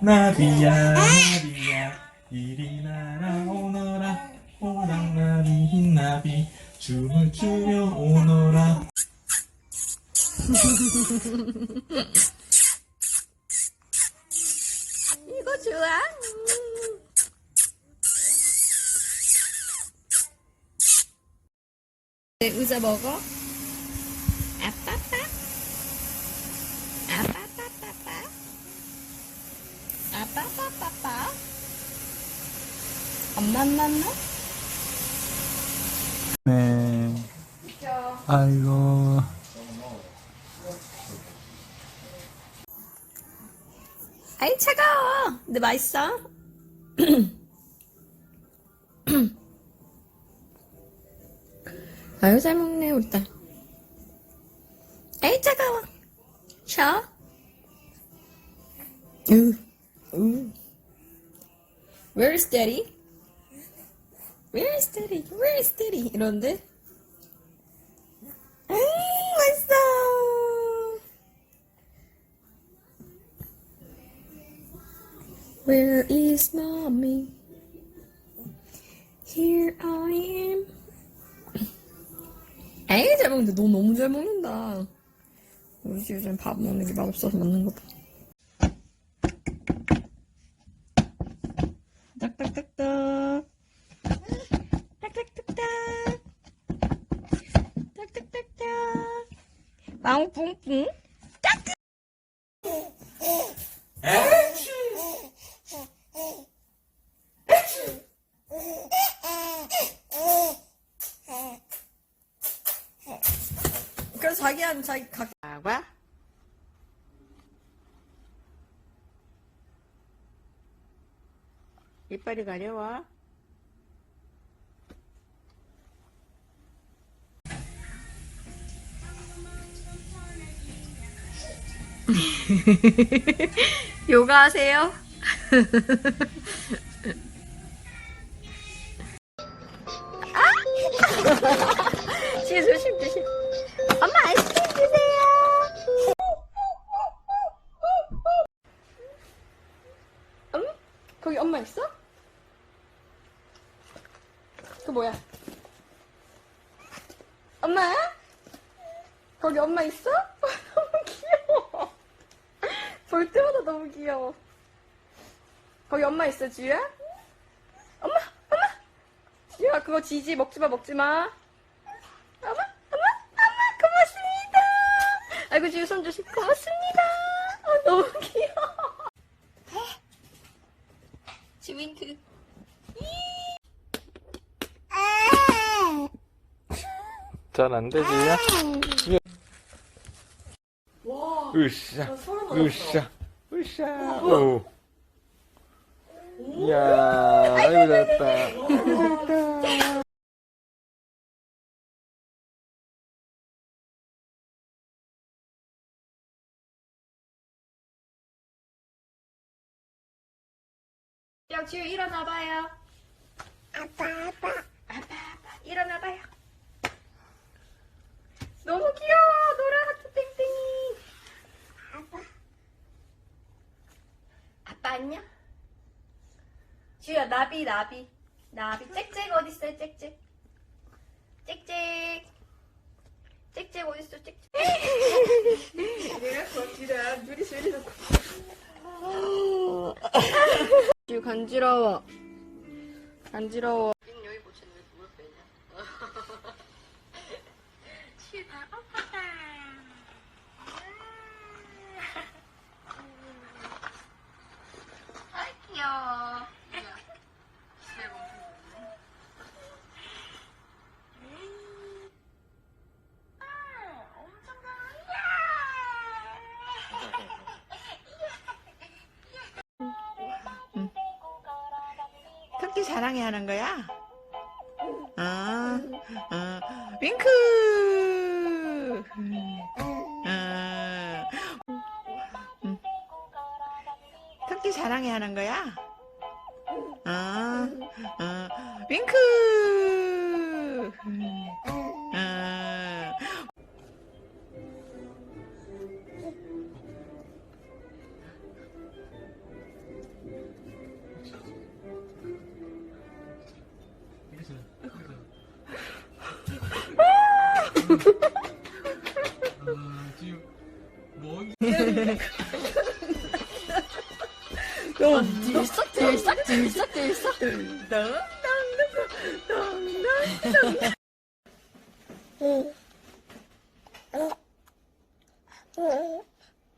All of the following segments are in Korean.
나비야 나비야 이리 날아오너라 호랑나비 나비 춤을 추며 오너라 이거 좋아? 네, 의자 먹어? 엄마. 네 아이고 아이 차가워. 근데 맛있어. 아유 잘 먹네 우리 딸. 아이 차가워. 쉬어. 으, 으. Where's daddy? Where's daddy? Where's daddy? 이런데. 음 맛있어. Where is mommy? Here I am. 에이 잘 먹는데 너 너무 잘 먹는다. 우리 집 요즘 밥 먹는 게 맛없어서 먹는 거 봐. 자기한 자기 각 사과 이빨이 가려워 요가하세요? 아! 지 조심 조심. 그 뭐야? 엄마? 거기 엄마 있어? 너무 귀여워. 볼 때마다 너무 귀여워. 거기 엄마 있어, 지유야? 엄마, 엄마! 지유야, 그거 지지, 먹지 마, 먹지 마. 엄마, 엄마, 엄마, 고맙습니다. 아이고, 지유 손 조심. 고맙습니다. 어, 너무 귀여워. 지윙크. 잘 안 되지 야? 으쌰 으쌰 으쌰 오 이야 아이고 잘했다 야, 지유 일어나봐요. 아빠, 아빠. 아빠, 아빠. 일어나봐요. 너무 귀여워. 노란 하트 땡땡이. 아빠. 아빠 안녕? 지우야, 나비, 나비. 나비. 짹짹 어딨어요, 짹짹? 짹짹. 짹짹 어딨어, 짹짹? 내가 뒤라 눈이 소리 좋고. 지우 간지러워. 간지러워. 여기 보채는 왜 누굴 빼냐? 지우 다 아파다. 아 귀여워. 토끼 사랑해 하는 거야? 아, 아, 윙크! 아, 음. 토끼 사랑해 하는 거야? 아, 아, 윙크. 아. 아, 지금 뭔? 들썩 들썩 들썩 들썩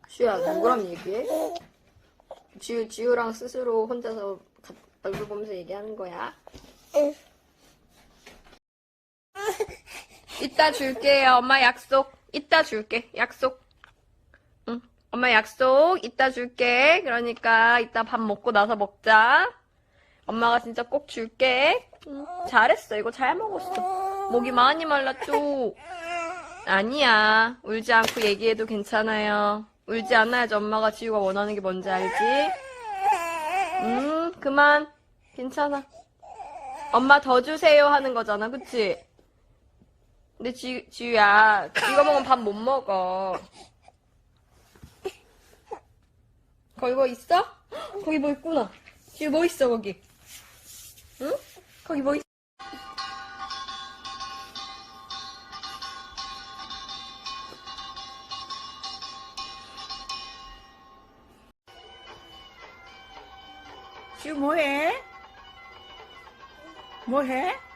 지우야 누구랑 얘기해? 지우 지우랑 스스로 혼자서 가- 얼굴 보면서 얘기하는 거야? 이따 줄게요 엄마 약속 이따 줄게 약속 응 엄마 약속 이따 줄게 그러니까 이따 밥 먹고 나서 먹자 엄마가 진짜 꼭 줄게 응, 잘했어 이거 잘 먹었어 목이 많이 말랐죠 아니야. 울지 않고 얘기해도 괜찮아요. 울지 않아야지 엄마가 지우가 원하는 게 뭔지 알지? 음, 그만. 괜찮아. 엄마 더 주세요 하는 거잖아, 그치? 근데 지, 지우야, 이거 먹으면 밥 못 먹어. 거기 뭐 있어? 거기 뭐 있구나. 지우 뭐 있어, 거기? 응? 거기 뭐 있어? 지우 뭐해? 뭐해?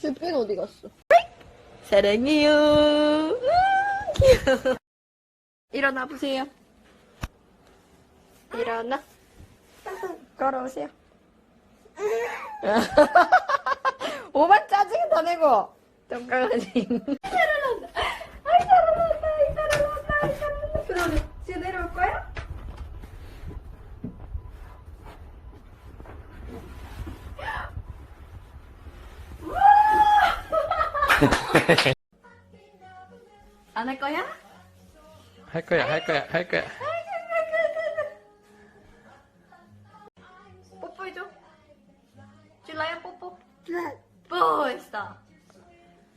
주빈 어디 갔어? 사랑해요. 음, 귀여워. 일어나 보세요. 일어나. 걸어오세요. 오만 짜증이 다 내고. 똥강아지. 아이 잘한다. 아이 잘한다. 아이 잘한다. 그러면 지금 내려올 거야? 안 할 거야? 할 거야, 할 거야, 할 거야. 뽀뽀해줘. 줄라요 뽀뽀? 뽀 했어.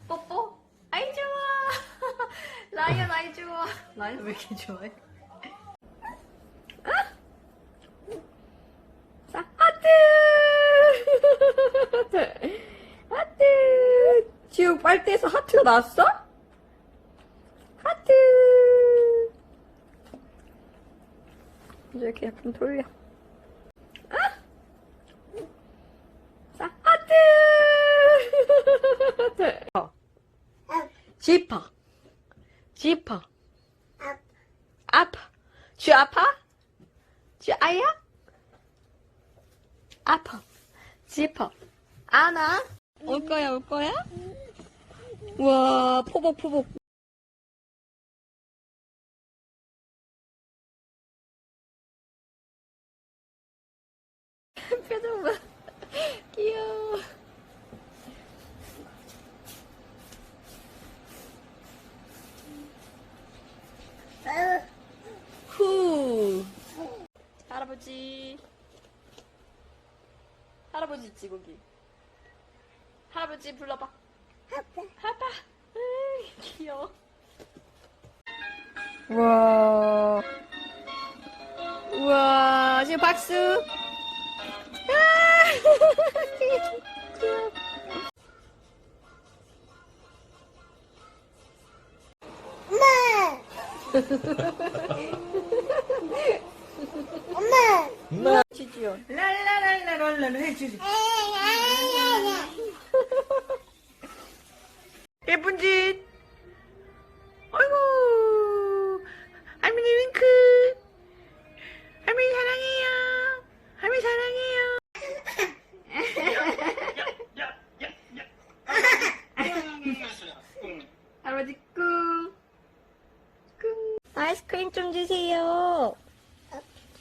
뽀뽀? 아이 좋아. 라이언 아이 좋아. 라이언 왜 이렇게 좋아해? 아! 자, 하트! 하트! 지우 빨대에서 하트가 나왔어? 하트! 이제 이렇게 약간 돌려. 자, 하트! 어. 지퍼. 지퍼. 아파. 쥐 아파? 쥐 아야? 아파. 지퍼. 안아. 올 거야, 올 거야? 와, 포복, 포복. 표정 봐. 귀여워. 후. 할아버지. 할아버지 있지, 거기. 할아버지 불러봐. 아빠. 우와. 우와, 지금 박수. 아! 귀여워. 지지요. 랄라랄라랄라 해주지. 아버지 꿍. 꿍. 아이스크림 좀 주세요.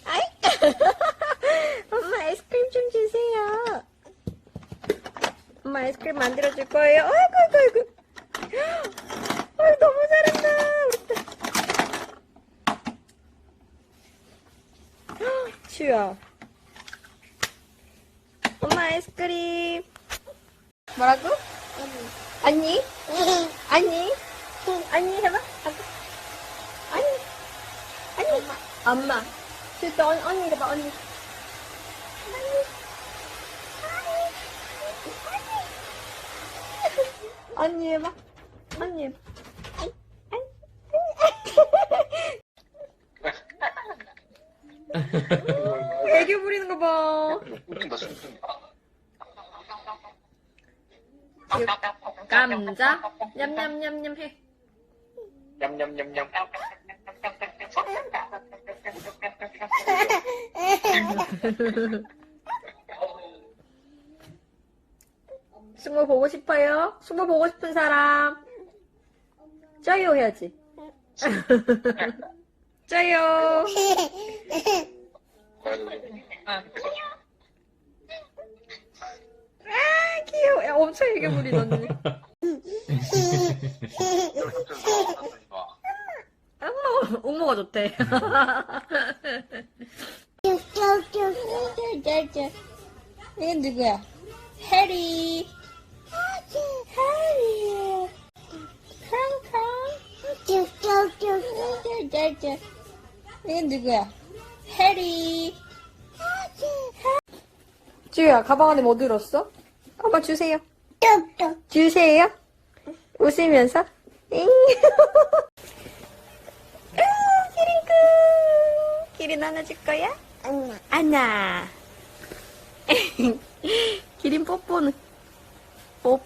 아이. 엄마 아이스크림 좀 주세요. 엄마 아이스크림 만들어 줄 거예요. 아이고, 아이고, 아이고. 아이, 너무 잘한다. 우리 딸. 슈야. 엄마 아이스크림. 뭐라고? 아니. 아니. 아니 해봐. 아빠. 엄마. 진짜 언, 언니 이거 봐, 언니. 언니 해봐. 언니 해봐. 애교 부리는 거 봐. 웃긴다 웃긴다 감자? 냠냠냠냠 해. 냠냠냠냠 승모 보고 싶어요? 승모 보고 싶은 사람? 짜요 해야지. 짜요. 아 귀여워. 야, 엄청 애교 부리던데. 좋대. 이건 누구야? 해리. 해리. 이건 누구야? 해리. 쭈야, 가방 안에 뭐 들었어? 한번 주세요. 주세요. 웃으면서. 잉. 아, 기린구. 기린 안아줄 거야? 안나. 기린 뽀뽀는. 뽀뽀.